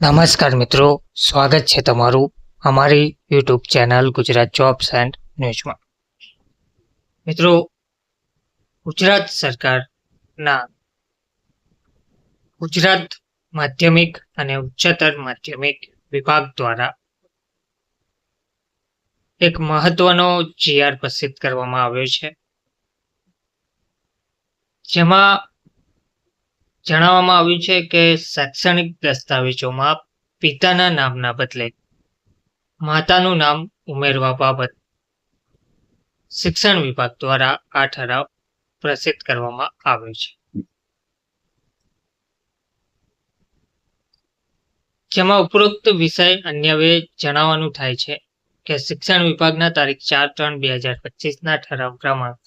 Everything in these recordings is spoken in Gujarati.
નમસ્કાર મિત્રો, સ્વાગત છે તમારું અમારી YouTube channel Gujarat jobs and ન્યૂઝમાં. મિત્રો, ગુજરાત સરકારના ગુજરાત માધ્યમિક અને ઉચ્ચતર માધ્યમિક વિભાગ દ્વારા એક મહત્વનો જીઆર પ્રસિદ્ધ કરવામાં આવ્યો છે. જેમાં જણાવવામાં આવ્યું છે કે શૈક્ષણિક દસ્તાવેજોમાં પિતાના નામના બદલે માતાનું નામ ઉમેરવા બાબત શિક્ષણ વિભાગ દ્વારા આ ઠરાવ પ્રસિદ્ધ કરવામાં આવ્યો છે. જેમાં ઉપરોક્ત વિષય અન્યવે જણાવવાનું થાય છે કે શિક્ષણ વિભાગના તારીખ ચાર ત્રણ બે હજાર પચીસના ઠરાવ ક્રમાંક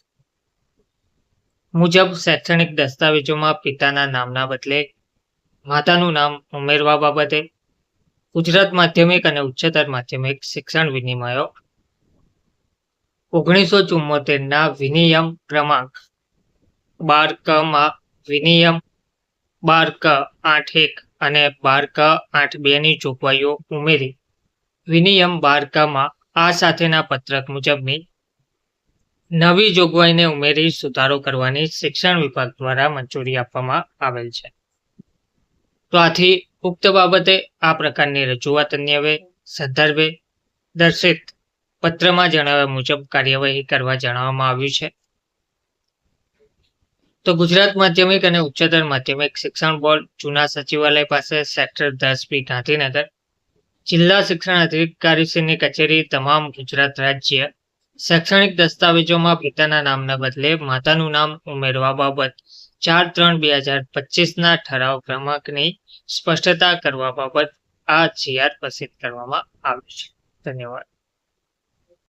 મુજબ શૈક્ષણિક દસ્તાવેજોમાં પિતાના નામના બદલે માતાનું નામ ઉમેરવા બાબતે ગુજરાત માધ્યમિક અને ઉચ્ચતર માધ્યમિક શિક્ષણ વિનિમયો ઓગણીસો ચુમ્મોતેરના વિનિયમ ક્રમાંક બાર ક માં વિનિયમ, બાર ક આઠ એક અને બાર ક આઠ બેની જોગવાઈઓ ઉમેરી. વિનિયમ બાર ક માં આ સાથેના પત્રક મુજબની નવી જોગવાઈને ઉમેરી સુધારો કરવાની શિક્ષણ વિભાગ દ્વારા મંજૂરી આપવામાં આવેલ છે. તો આથી ઉક્ત બાબતે આ પ્રકારની રજૂઆત અન્યવે સંદર્ભે, દર્શિત પત્રમાં જણાવ્યા મુજબ કાર્યવાહી કરવા જણાવવામાં આવ્યું છે. તો ગુજરાત માધ્યમિક અને ઉચ્ચતર માધ્યમિક શિક્ષણ બોર્ડ જૂના સચિવાલય પાસે સેક્ટર દસ બી ગાંધીનગર જિલ્લા શિક્ષણ અધિકારીશ્રીની કચેરી તમામ ગુજરાત રાજ્ય શૈક્ષણિક દસ્તાવેજોમાં પિતાના નામના બદલે માતાનું નામ ઉમેરવા બાબત. ચાર ત્રણ બે હજાર પચીસના ઠરાવ ક્રમાંકની સ્પષ્ટતા કરવા બાબત આ જીઆર પ્રસિદ્ધ કરવામાં આવ્યું છે. ધન્યવાદ.